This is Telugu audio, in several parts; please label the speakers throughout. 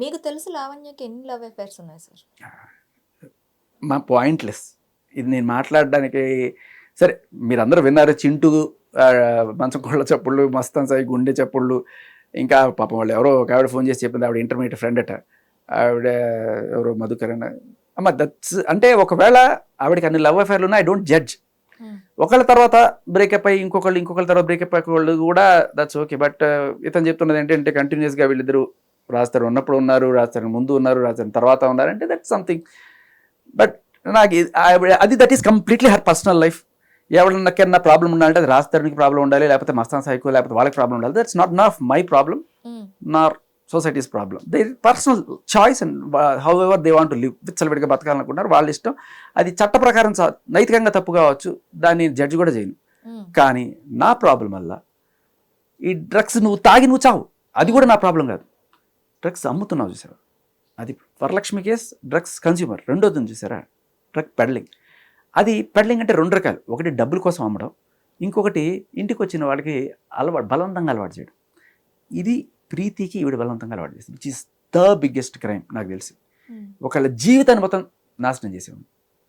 Speaker 1: మీకు తెలుసు లావణ్యకి ఎన్ని లవ్ అఫైర్స్ ఉన్నాయి సార్?
Speaker 2: మా పాయింట్లెస్. ఇది నేను మాట్లాడడానికి సరే మీరందరూ విన్నారు చింటూ మంచం కోళ్ళ చప్పుళ్ళు మస్తాన్ సాయి గుండె చప్పుళ్ళు. ఇంకా పాపం వాళ్ళు ఎవరో ఒక ఆవిడ ఫోన్ చేసి చెప్పింది ఆవిడ ఇంటర్మీడియట్ ఫ్రెండ్ అట. ఆవిడ ఎవరో మధుకరణ. అమ్మ దట్స్ అంటే ఒకవేళ ఆవిడకి అన్ని లవ్ అఫైర్లు ఉన్నాయి ఐ డోంట్ జడ్జ్.
Speaker 1: Hmm.
Speaker 2: ఒకళ్ళ తర్వాత బ్రేకప్ అయ్యి ఇంకొకళ్ళు ఇంకొకళ్ళ తర్వాత బ్రేకప్ అయ్యే వాళ్ళు కూడా దట్స్ ఓకే. బట్ ఇతను చెప్తున్నది ఏంటంటే కంటిన్యూస్గా వీళ్ళిద్దరు రాస్తారు ఉన్నప్పుడు ఉన్నారు రాస్తారు ముందు ఉన్నారు రాస్తారు తర్వాత ఉన్నారంటే దట్ సంథింగ్ బట్ నాకు అది that is completely her personal life ఎవరికన్నా ప్రాబ్లం ఉండాలంటే అది రాస్తానికి ప్రాబ్లం ఉండాలి లేకపోతే మస్తాన్ సైకో లేకపోతే వాళ్ళకి ప్రాబ్లం ఉండాలి. That's not not my problem. Nor society's problem they personal choice and however they want live విచ్చలవిడిగా బతకాలనుకుంటారు వాళ్ళ ఇష్టం. అది చట్ట ప్రకారం నైతికంగా తప్పు కావచ్చు దాన్ని జడ్జి కూడా చేయను.
Speaker 1: మ్మ్.
Speaker 2: కానీ నా ప్రాబ్లం వల్ల ఈ డ్రగ్స్ నువ్వు తాగి నువ్వు చావు. అది కూడా నా ప్రాబ్లం కాదు. డ్రగ్స్ అమ్ముతున్నావు చూసారా అది వరలక్ష్మి కేస్ డ్రగ్స్ కన్స్యూమర్. రెండోది చూసారా? Drug peddling. అది పెడలింగ్ అంటే రెండు రకాలు. ఒకటి డబ్బుల కోసం అమ్మడం ఇంకొకటి ఇంటికి వచ్చిన వాళ్ళకి అలవాటు బలవంతంగా అలవాటు చేయడం. ఇది ప్రీతికి ఈవిడ బలవంతంగా అలవాటు చేసింది. Which is the biggest crime నాకు తెలిసి.
Speaker 1: మ్మ్.
Speaker 2: ఒకళ్ళ జీవితాన్ని మొత్తం నాశనం చేసేవాడు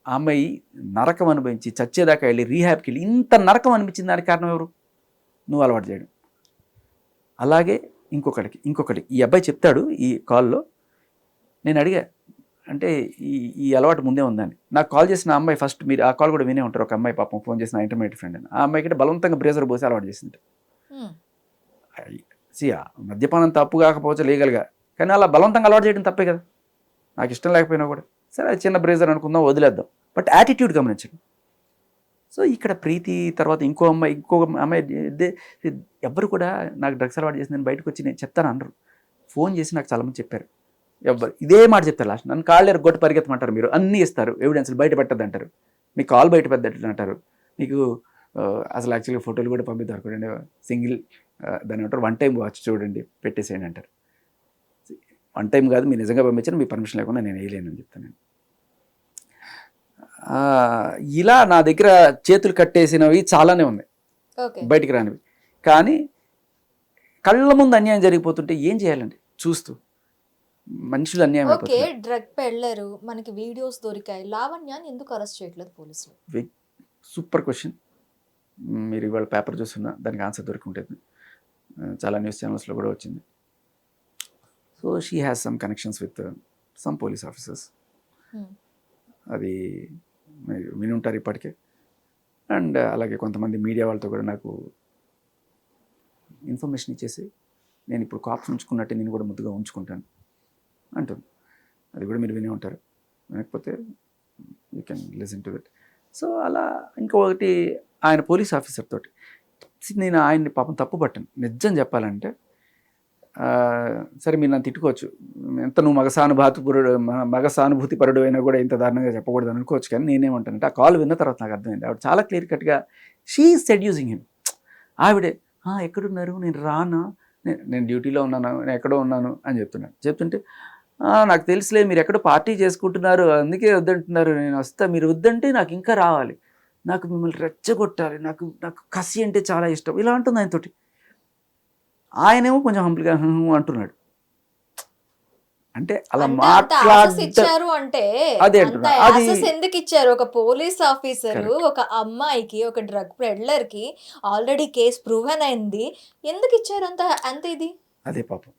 Speaker 2: ఆ అమ్మాయి నరకం అనుభవించి చచ్చేదాకా వెళ్ళి రీహాబ్కి వెళ్ళి ఇంత నరకం అనిపించింది దానికి కారణం ఎవరు? నువ్వు అలవాటు చేయడం. అలాగే ఇంకొకటికి ఇంకొకటి ఈ అబ్బాయి చెప్తాడు ఈ కాల్లో. నేను అడిగా అంటే ఈ ఈ అలవాటు ముందే ఉందని. నాకు కాల్ చేసిన అమ్మాయి ఫస్ట్ మీరు ఆ కాల్ కూడా వినే ఉంటారు. ఒక అమ్మాయి పాపం ఫోన్ చేసిన ఇంటర్మీడియట్ ఫ్రెండ్ అని. ఆ అమ్మాయికి బలవంతంగా బ్రేజర్ పోసి అలవాటు చేసింది. సియా మద్యపానం తప్పు కాకపోవచ్చు లీగల్గా. కానీ అలా బలవంతంగా అలవాటు చేయడం తప్పే కదా. నాకు ఇష్టం లేకపోయినా కూడా. సరే చిన్న బ్రేజర్ అనుకుందాం వదిలేద్దాం. బట్ యాటిట్యూడ్ గమనించండి. సో ఇక్కడ ప్రీతి తర్వాత ఇంకో అమ్మాయి ఇంకో అమ్మాయి ఎవ్వరు కూడా నాకు డ్రగ్స్ అలవాటు చేసి నేను బయటకు వచ్చి నేను చెప్తాను అనరు. ఫోన్ చేసి నాకు చాలామంది చెప్పారు. ఎవ్వరు ఇదే మాట చెప్తారు లాస్ట్. నన్ను కాళ్ళు గొట్టు పరిగెత్తమంటారు మీరు. అన్నీ ఇస్తారు. ఎవిడెన్స్లు బయట పెట్టద్దు అంటారు. మీ కాల్ బయట పెట్టద్దు అంటారు. మీకు అసలు యాక్చువల్గా ఫోటోలు కూడా పంపిద్దారు చూడండి సింగిల్ దాని ఏమంటారు? వన్ టైం వాచ్ చూడండి పెట్టేసేయండి అంటారు. వన్ టైం కాదు మీరు నిజంగా పంపించారు మీ పర్మిషన్ లేకుండా నేను వేయలేనని చెప్తాను నేను. ఇలా నా దగ్గర చేతులు కట్టేసినవి చాలానే ఉన్నాయి. బయటికి రానివి. కానీ కళ్ళ ముందు అన్యాయం జరిగిపోతుంటే ఏం చేయాలండి? చూస్తూ. మనుషులు అన్యాయం
Speaker 1: ఓకే డ్రగ్ పెళ్ళరు మనకి వీడియోస్ దొరికాయి. లావణ్యాన్ని ఎందుకు అరెస్ట్ చేయట్లేదు పోలీసులు?
Speaker 2: Super question. మీరు ఇవాళ పేపర్ చూస్తున్నా దానికి ఆన్సర్ దొరికి ఉంటుంది చాలా న్యూస్ ఛానల్స్లో కూడా వచ్చింది. So she has some connections with some police officers. అది మీరు విని ఉంటారు ఇప్పటికే. అండ్ అలాగే కొంతమంది మీడియా వాళ్ళతో కూడా నాకు ఇన్ఫర్మేషన్ ఇచ్చేసి నేను ఇప్పుడు కాప్స్ ఉంచుకున్నట్టే నేను కూడా ముద్దుగా ఉంచుకుంటాను అంటుంది. అది కూడా మీరు వినే ఉంటారు. లేకపోతే you can listen to that so అలా ఇంకొకటి ఆయన పోలీస్ ఆఫీసర్ తోటి. నేను ఆయన్ని పాపం తప్పు పట్టాను నిజం చెప్పాలంటే సరే మీరు నన్ను తిట్టుకోవచ్చు. ఎంత నువ్వు మగ సానుభూతిపరుడు మగ సానుభూతి పరుడు అయినా కూడా ఇంత దారుణంగా చెప్పకూడదు అనుకోవచ్చు. కానీ నేనేమంటానంటే ఆ కాల్ విన్న తర్వాత నాకు అర్థమైంది. ఆవిడ చాలా క్లియర్ కట్గా షీ సెడ్యూసింగ్ హిమ్. ఆవిడే ఎక్కడున్నారు? నేను రానా? నేను నేను డ్యూటీలో ఉన్నాను. నేను ఎక్కడో ఉన్నాను. అని చెప్తున్నాను చెప్తుంటే నాకు తెలుసులే మీరు ఎక్కడో పార్టీ చేసుకుంటున్నారు. అందుకే వద్దంటున్నారు. నేను వస్తా. మీరు వద్దంటే నాకు ఇంకా రావాలి. నాకు మిమ్మల్ని రెచ్చగొట్టాలి. నాకు నాకు కసి అంటే చాలా ఇష్టం. ఇలా ఉంటుంది ఆయనతోటి. ఆయనేమో కొంచెం హంపులుగా అంటున్నాడు. అంటే అలా
Speaker 1: అంటే అంత access
Speaker 2: మాట్లాడ
Speaker 1: ఇచ్చారు అంటే
Speaker 2: అదే
Speaker 1: ఎందుకు ఇచ్చారు? ఒక పోలీస్ ఆఫీసర్. ఒక అమ్మాయికి ఒక డ్రగ్ పెడ్లర్కి ఆల్రెడీ కేసు ప్రూవెన్ అయింది. ఎందుకు ఇచ్చారు అంత అంత ఇది?
Speaker 2: అదే పాపం.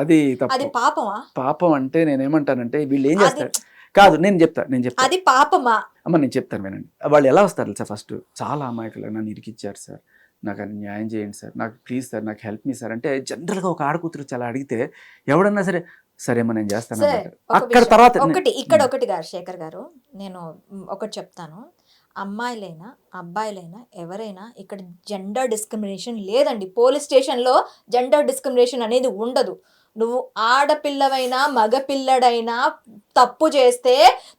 Speaker 2: అది
Speaker 1: అది పాపమా?
Speaker 2: పాపం అంటే నేనేమంటానంటే వీళ్ళు ఏం చేస్తారు? కాదు నేను చెప్తా నేను చెప్తా.
Speaker 1: అది పాపమా?
Speaker 2: అమ్మ నేను చెప్తాను వినండి. వాళ్ళు ఎలా వస్తారు తెలుసా ఫస్ట్? చాలా అమాయకులు నన్ను ఇరికిచ్చారు సార్. నాకు అది న్యాయం చేయండి సార్. నాకు ప్లీజ్ సార్ నాకు హెల్ప్ మీ సార్. అంటే జనరల్గా ఒక ఆడకూతురు చాలా అడిగితే ఎవడన్నా సరే చేస్తాను
Speaker 1: సార్
Speaker 2: అంటారు.
Speaker 1: ఒక
Speaker 2: అక్కడ తర్వాత
Speaker 1: ఒకటి ఇక్కడ ఒకటి గారు శేఖర్ గారు నేను ఒకటి చెప్తాను. అమ్మాయిలైనా అబ్బాయిలైనా ఎవరైనా ఇక్కడ జెండర్ డిస్క్రిమినేషన్ లేదండి. పోలీస్ స్టేషన్లో జెండర్ డిస్క్రిమినేషన్ అనేది ఉండదు. నువ్వు ఆడపిల్లవైనా మగపిల్లడైనా తప్పు చేస్తే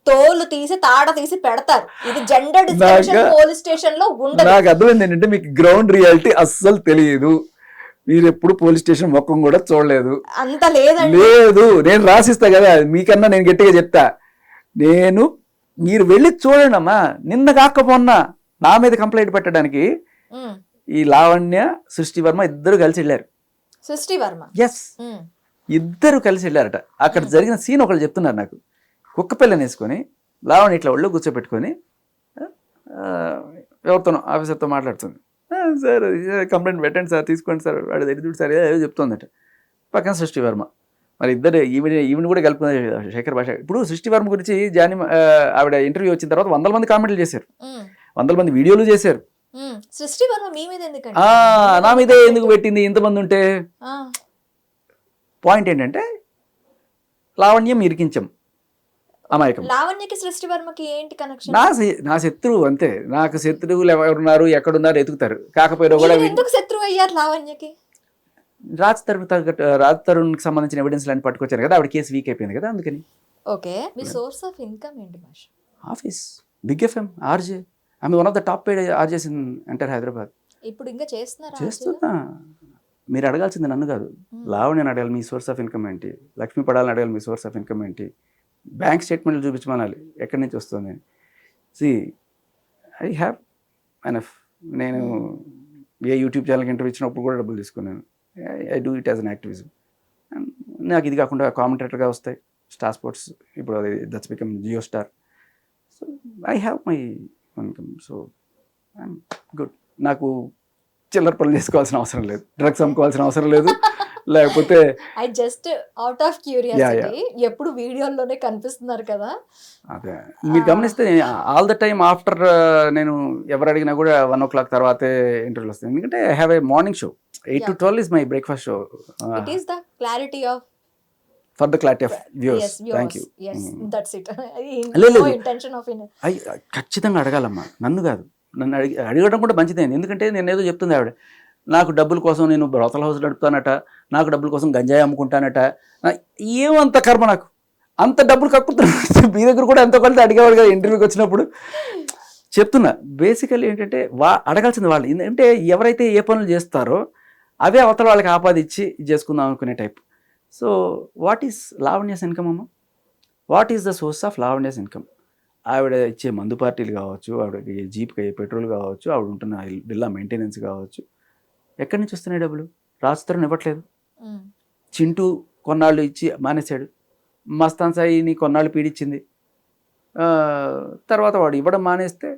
Speaker 1: తోలు తీసి తాడ తీసి పెడతారు. ఇది జెండర్ డిస్క్రిమినేషన్ పోలీస్ స్టేషన్లో ఉండదు.
Speaker 2: నాకు అర్థమైంది ఏంటంటే మీకు గ్రౌండ్ రియాలిటీ అస్సలు తెలియదు. మీరు ఎప్పుడు పోలీస్ స్టేషన్ మొక్కం కూడా చూడలేదు.
Speaker 1: అంత లేదండి.
Speaker 2: లేదు. నేను రాసిస్తా కదా. మీకన్నా నేను గట్టిగా చెప్తా. నేను మీరు వెళ్ళి చూడండి అమ్మా. నిన్న కాకపోన్నా నా మీద కంప్లైంట్ పెట్టడానికి ఈ లావణ్య సృష్టి వర్మ ఇద్దరు కలిసి వెళ్ళారు.
Speaker 1: సృష్టి వర్మ?
Speaker 2: ఎస్ ఇద్దరు కలిసి వెళ్ళారట. అక్కడ జరిగిన సీన్ ఒకళ్ళు చెప్తున్నారు నాకు. కుక్క పిల్లని వేసుకొని లావణి ఇట్లా ఒళ్ళు కూర్చోబెట్టుకొని ఆ, ఎవరితోనో ఆఫీసర్తో మాట్లాడుతుంది. "ఆ, సార్ కంప్లైంట్ పెట్టండి సార్ తీసుకోండి సార్ వాడు ఎదుడు సార్ ఏదో చెప్తుందట. పక్కన సృష్టి వర్మ. మరి ఇద్దరు ఈవిడ ఈవిని కూడా కలుపుకున్నారు శేఖర్ భాష. ఇప్పుడు సృష్టి వర్మ గురించి జాని ఆవిడ ఇంటర్వ్యూ వచ్చిన తర్వాత వందల మంది కామెంట్లు చేశారు. వందల మంది వీడియోలు చేశారు.
Speaker 1: సృష్టి వర్మ మీ మీద
Speaker 2: నా మీదే ఎందుకు పెట్టింది? ఇంతమంది ఉంటే? పాయింట్ ఏంటంటే లావణ్యం ఇరికించం అమాయకం.
Speaker 1: లావణ్యకి సృష్టి వర్మకి ఏంటి కనెక్షన్
Speaker 2: నా నా శత్రువు అంతే. నాకు శత్రువులు ఎవరున్నారు ఎక్కడున్నారు ఎతుకుతారు. కాకపోయినా కూడా
Speaker 1: ఎందుకు శత్రువు అయ్యారు లావణ్యకి?
Speaker 2: రాజ్ తరుణ్ రాజ్ తరుణ్కి సంబంధించిన ఎవిడెన్స్ అన్ని పట్టుకొచ్చారు కదా ఆవిడ కేసు వీక్ అయిపోయింది కదా అందుకని.
Speaker 1: ఓకే మీ సోర్స్ ఆఫ్ ఇన్కమ్ ఏంటి
Speaker 2: ఆఫీస్ బిగ్ ఎఫ్ఎం ఆర్జే. ఆమె one of the top paid RJs in entire Hyderabad.
Speaker 1: ఇప్పుడు ఇంకా చేస్తున్నారా
Speaker 2: చేస్తున్నా. మీరు అడగాల్సింది నన్ను కాదు. లావణ్యని అడగాలి మీ సోర్స్ ఆఫ్ ఇన్కమ్ ఏంటి? లక్ష్మీ పడాలని అడగాలి మీ సోర్స్ ఆఫ్ ఇన్కమ్ ఏంటి? బ్యాంక్ స్టేట్మెంట్లు చూపించమనాలి. ఎక్కడి నుంచి వస్తుంది? సి ఐ హ్యావ్ ఎనఫ్ నేను ఏ యూట్యూబ్ ఛానల్కి ఇంటర్వ్యూ ఇచ్చినప్పుడు కూడా డబ్బులు తీసుకున్నాను. I do it as an activism నాకు ఇది కాకుండా కామెంటేటర్గా వస్తాయి. స్టార్ స్పోర్ట్స్ ఇప్పుడు అది that's become Jio star so I have my income so I'm good నాకు చిల్లర పనులు చేసుకోవాల్సిన అవసరం లేదు. డ్రగ్స్ అమ్ముకోవాల్సిన అవసరం లేదు. లేకపోతే
Speaker 1: I just out of curiosity ఎప్పుడు వీడియోల్లోనే కనిపిస్తున్నారు కదా?
Speaker 2: అదే. మీరు గమనిస్తే ఆల్ ద టైమ్ ఆఫ్టర్ నేను ఎవరు అడిగినా కూడా వన్ ఓ క్లాక్ తర్వాతే ఇంటర్వ్యూలు వస్తాయి. ఎందుకంటే I have a morning show eight to. Twelve is my breakfast show
Speaker 1: it is the clarity of
Speaker 2: for the clarity of views thank you
Speaker 1: that's it. Intention of
Speaker 2: ఖచ్చితంగా అడగాలమ్మా. నన్ను కాదు. నన్ను అడిగి అడగడం కూడా మంచిదే. ఎందుకంటే నేను ఏదో చెప్తుంది ఆవిడ. నాకు డబ్బుల కోసం నేను బ్రోతల హౌస్ నడుపుతానట నాకు డబ్బుల కోసం గంజాయి అమ్ముకుంటానట. నా- ఏమంత కర్మ నాకు? అంత డబ్బులు కక్కుతున్నాడు. మీ దగ్గర కూడా ఎంతో కొంత అడిగేవాడు కదా ఇంటర్వ్యూకి వచ్చినప్పుడు. చెప్తున్నా బేసికల్లీ ఏంటంటే వా అడగాల్సింది వాళ్ళు. ఎందుకంటే ఎవరైతే ఏ పనులు చేస్తారో అవే అవతల వాళ్ళకి ఆపాదిచ్చి చేసుకుందాం అనుకునే type so what is Lavanya's income అమ్మ? What is the source of Lavanya's income ఆవిడ ఇచ్చే మందు పార్టీలు కావచ్చు ఆవిడకి జీప్కి అయ్యే పెట్రోల్ కావచ్చు ఆవిడ ఉంటున్న బిల్లా మెయింటెనెన్స్ కావచ్చు. ఎక్కడి నుంచి వస్తున్నాయి డబ్బులు? రాజుతరం ఇవ్వట్లేదు. చింటూ కొన్నాళ్ళు ఇచ్చి మానేశాడు. మస్తాన్ సాయిని కొన్నాళ్ళు పీడించింది. తర్వాత వాడు ఇవ్వడం మానేస్తే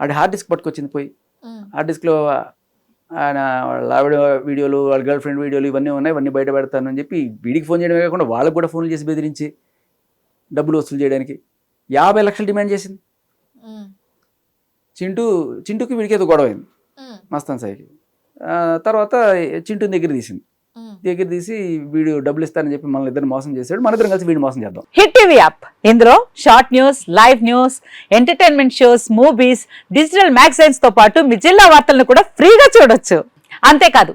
Speaker 2: ఆడి హార్డ్ డిస్క్ పట్టుకొచ్చింది పోయి. హార్డ్ డిస్క్లో ఆయన వాళ్ళ ఆవిడ వీడియోలు వాళ్ళ గర్ల్ ఫ్రెండ్ వీడియోలు ఇవన్నీ ఉన్నాయి ఇవన్నీ బయట పెడతానని చెప్పి వీడికి ఫోన్ చేయడమే కాకుండా వాళ్ళకు కూడా ఫోన్లు చేసి బెదిరించి డబ్బులు వసూలు చేయడానికి. యాభై లక్షలు డిమాండ్ చేసింది. చింటూ చింటూకి వీడికి ఏదో గొడవ అయింది మస్తాన్ సాయికి. తర్వాత చింటూ దగ్గర తీసింది. దగ్గర తీసి వీడు డబ్బులు ఇస్తానని చెప్పి మన ఇద్దరు మోసం చేశాడు. మన ఇద్దరం కలిసి వీడిని మోసం చేద్దాం.
Speaker 3: Hit TV app. ఇందులో short news live news entertainment shows movies digital మ్యాగజైన్స్తో పాటు మీ జిల్లా వార్తలను కూడా ఫ్రీగా చూడొచ్చు. అంతేకాదు